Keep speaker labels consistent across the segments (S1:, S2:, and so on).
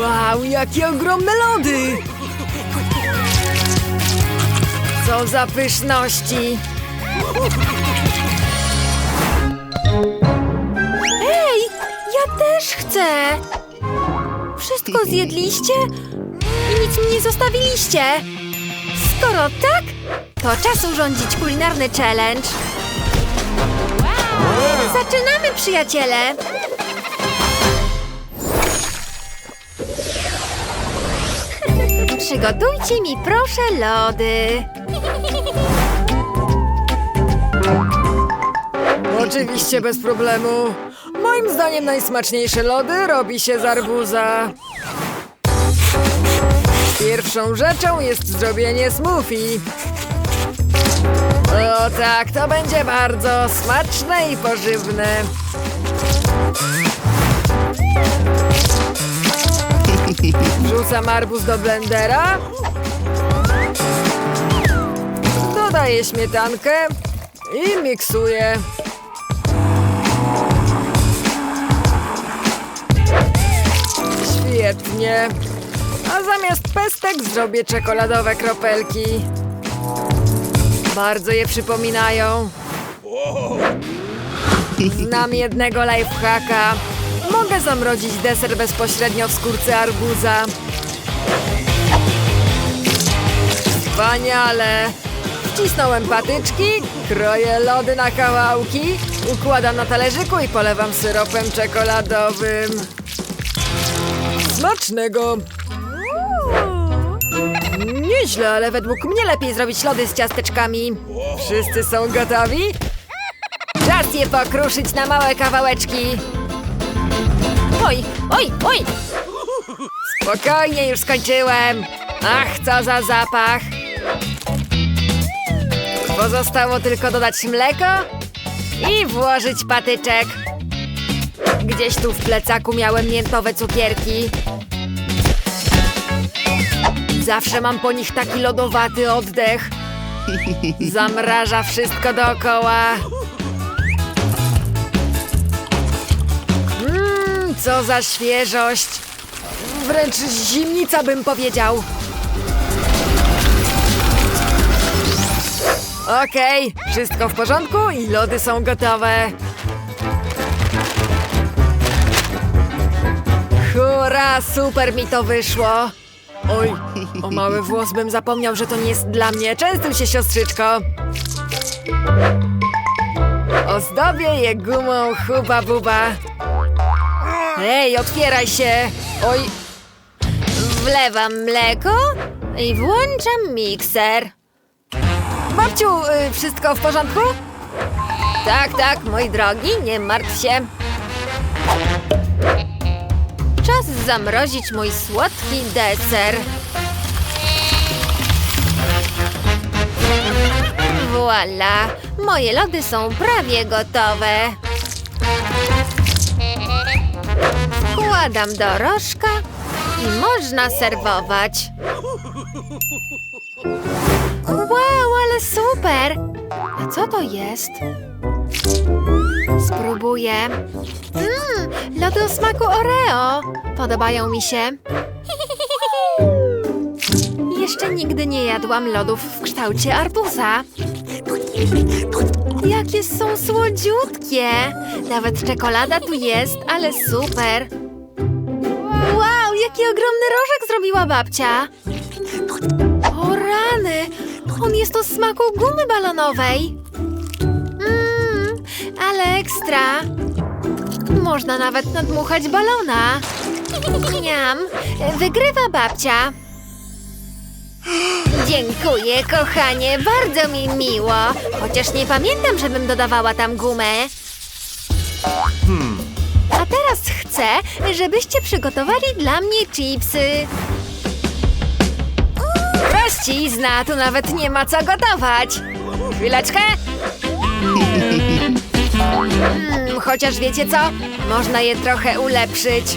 S1: Wow, jakie ogromne lody! Co za pyszności! Ej, ja też chcę! Wszystko zjedliście? I nic mi nie zostawiliście! Skoro tak, to czas urządzić kulinarny challenge. Zaczynamy, przyjaciele! Przygotujcie mi proszę lody. Oczywiście bez problemu. Moim zdaniem najsmaczniejsze lody robi się z arbuza. Pierwszą rzeczą jest zrobienie smoothie. O tak, to będzie bardzo smaczne i pożywne. Wrzucam arbuz do blendera. Dodaję śmietankę i miksuję. Świetnie. A zamiast pestek zrobię czekoladowe kropelki. Bardzo je przypominają. Znam jednego lifehacka. Mogę zamrozić deser bezpośrednio w skórce arbuza. Wspaniale! Wcisnąłem patyczki, kroję lody na kawałki, układam na talerzyku i polewam syropem czekoladowym. Smacznego! Nieźle, ale według mnie lepiej zrobić lody z ciasteczkami. Wszyscy są gotowi? Czas je pokruszyć na małe kawałeczki. Oj, oj, oj! Spokojnie, już skończyłem. Ach, co za zapach. Pozostało tylko dodać mleko i włożyć patyczek. Gdzieś tu w plecaku miałem miętowe cukierki. Zawsze mam po nich taki lodowaty oddech. Zamraża wszystko dookoła. Co za świeżość. Wręcz zimnica bym powiedział. Okej, wszystko w porządku i lody są gotowe. Hurra, super mi to wyszło. Oj, o mały włos bym zapomniał, że to nie jest dla mnie. Częstuj się, siostrzyczko. Ozdobię je gumą huba buba. Ej, otwieraj się. Oj. Wlewam mleko i włączam mikser. Babciu, y, wszystko w porządku? Tak, tak, mój drogi, nie martw się. Czas zamrozić mój słodki deser. Voila! Moje lody są prawie gotowe. Wkładam do rożka i można serwować. Wow, ale super! A co to jest? Spróbuję. Mmm, lody o smaku Oreo. Podobają mi się. Jeszcze nigdy nie jadłam lodów w kształcie arbuza. Jakie są słodziutkie! Nawet czekolada tu jest, ale super! Jaki ogromny rożek zrobiła babcia! O rany! On jest o smaku gumy balonowej! Mmm, ale ekstra! Można nawet nadmuchać balona! Niam! Wygrywa babcia! Dziękuję, kochanie, bardzo mi miło. Chociaż nie pamiętam, żebym dodawała tam gumę. Teraz chcę, żebyście przygotowali dla mnie chipsy. Prościzna, tu nawet nie ma co gotować. Chwileczkę. Mm, chociaż wiecie co? Można je trochę ulepszyć.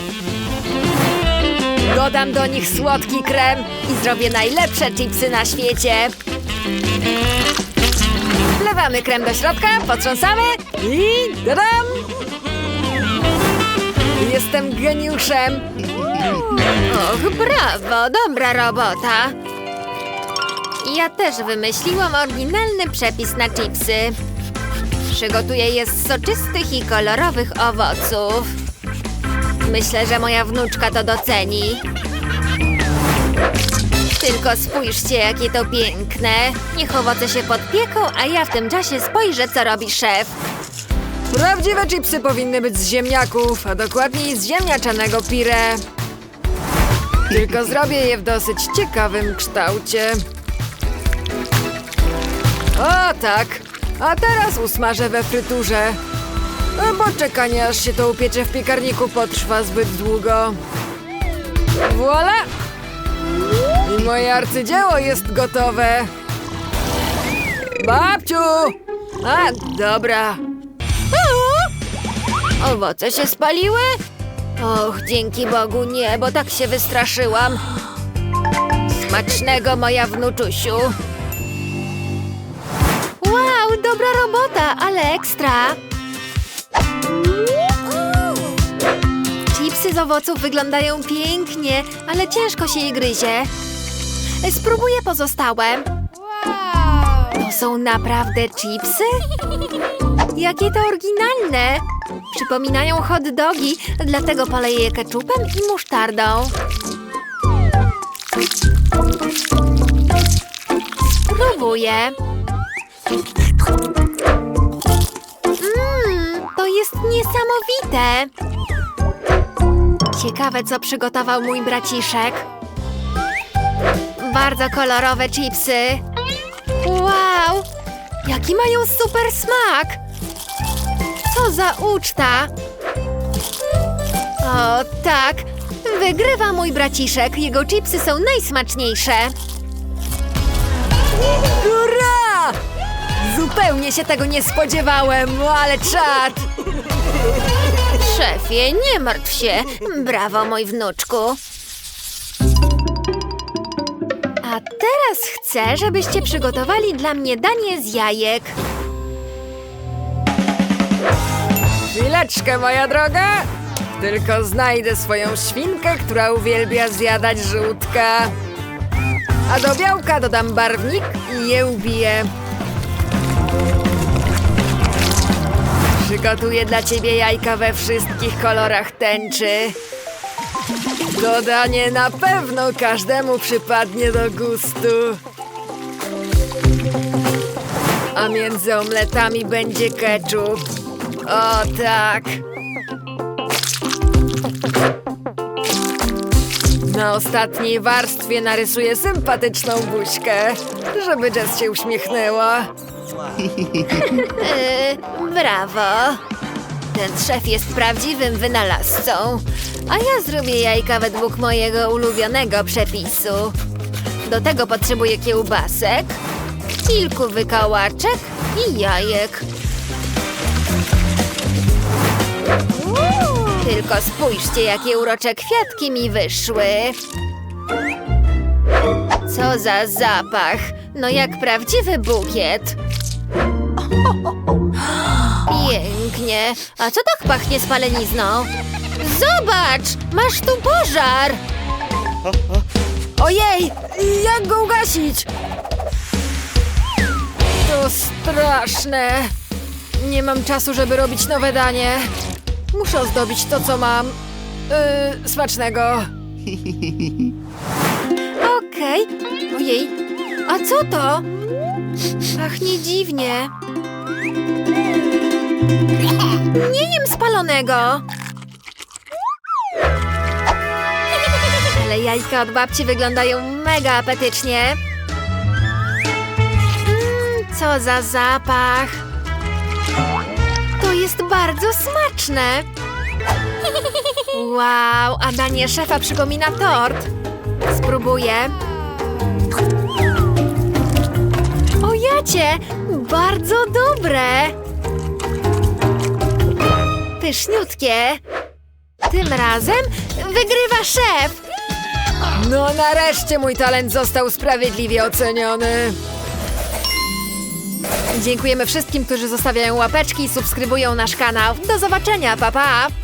S1: Dodam do nich słodki krem i zrobię najlepsze chipsy na świecie. Wlewamy krem do środka, potrząsamy i dadam! Jestem geniuszem. Och, brawo, dobra robota. Ja też wymyśliłam oryginalny przepis na chipsy. Przygotuję je z soczystych i kolorowych owoców. Myślę, że moja wnuczka to doceni. Tylko spójrzcie, jakie to piękne. Niech owoce się podpieką, a ja w tym czasie spojrzę, co robi szef.
S2: Prawdziwe chipsy powinny być z ziemniaków, a dokładniej z ziemniaczanego pire. Tylko zrobię je w dosyć ciekawym kształcie. O tak, a teraz usmażę we fryturze. No, Bo czekanie aż się to upiecze w piekarniku potrwa zbyt długo. Voila! I moje arcydzieło jest gotowe. Babciu! A, dobra.
S1: Owoce się spaliły? Och, dzięki Bogu nie, bo tak się wystraszyłam. Smacznego, moja wnuczusiu. Wow, dobra robota, ale ekstra. Chipsy z owoców wyglądają pięknie, ale ciężko się je gryzie. Spróbuję pozostałe. To są naprawdę chipsy? Jakie to oryginalne! Przypominają hot dogi, dlatego poleję je keczupem i musztardą. Spróbuję. Mmm, to jest niesamowite! Ciekawe, co przygotował mój braciszek. Bardzo kolorowe chipsy. Wow! Jaki mają super smak! Za uczta! O, tak! Wygrywa mój braciszek. Jego chipsy są najsmaczniejsze.
S2: Hurra! Zupełnie się tego nie spodziewałem, ale czad!
S1: Szefie, nie martw się. Brawo, mój wnuczku. A teraz chcę, żebyście przygotowali dla mnie danie z jajek.
S2: Chwileczkę, moja droga! Tylko znajdę swoją świnkę, która uwielbia zjadać żółtka. A do białka dodam barwnik i je ubiję. Przygotuję dla ciebie jajka we wszystkich kolorach tęczy. Dodanie na pewno każdemu przypadnie do gustu. A między omletami będzie ketchup. O tak. Na ostatniej warstwie narysuję sympatyczną buźkę, żeby Jess się uśmiechnęła.
S1: Yy, brawo. Ten szef jest prawdziwym wynalazcą. A ja zrobię jajka według mojego ulubionego przepisu. Do tego potrzebuję kiełbasek, kilku wykałaczek i jajek. Tylko spójrzcie, jakie urocze kwiatki mi wyszły. Co za zapach! No jak prawdziwy bukiet. Pięknie. A co tak pachnie spalenizną? Zobacz! Masz tu pożar!
S2: Ojej, jak go ugasić? To straszne. Nie mam czasu, żeby robić nowe danie. Muszę ozdobić to, co mam. Yy, smacznego.
S1: Okej. Ojej. A co to? Pachnie dziwnie. Nie jem spalonego. Ale jajka od babci wyglądają mega apetycznie. Mm, co za zapach. Jest bardzo smaczne. Wow, a danie szefa przypomina tort. Spróbuję. O jacie! Bardzo dobre! Pyszniutkie. Tym razem wygrywa szef!
S2: No nareszcie mój talent został sprawiedliwie oceniony.
S1: Dziękujemy wszystkim, którzy zostawiają łapeczki i subskrybują nasz kanał. Do zobaczenia, pa pa!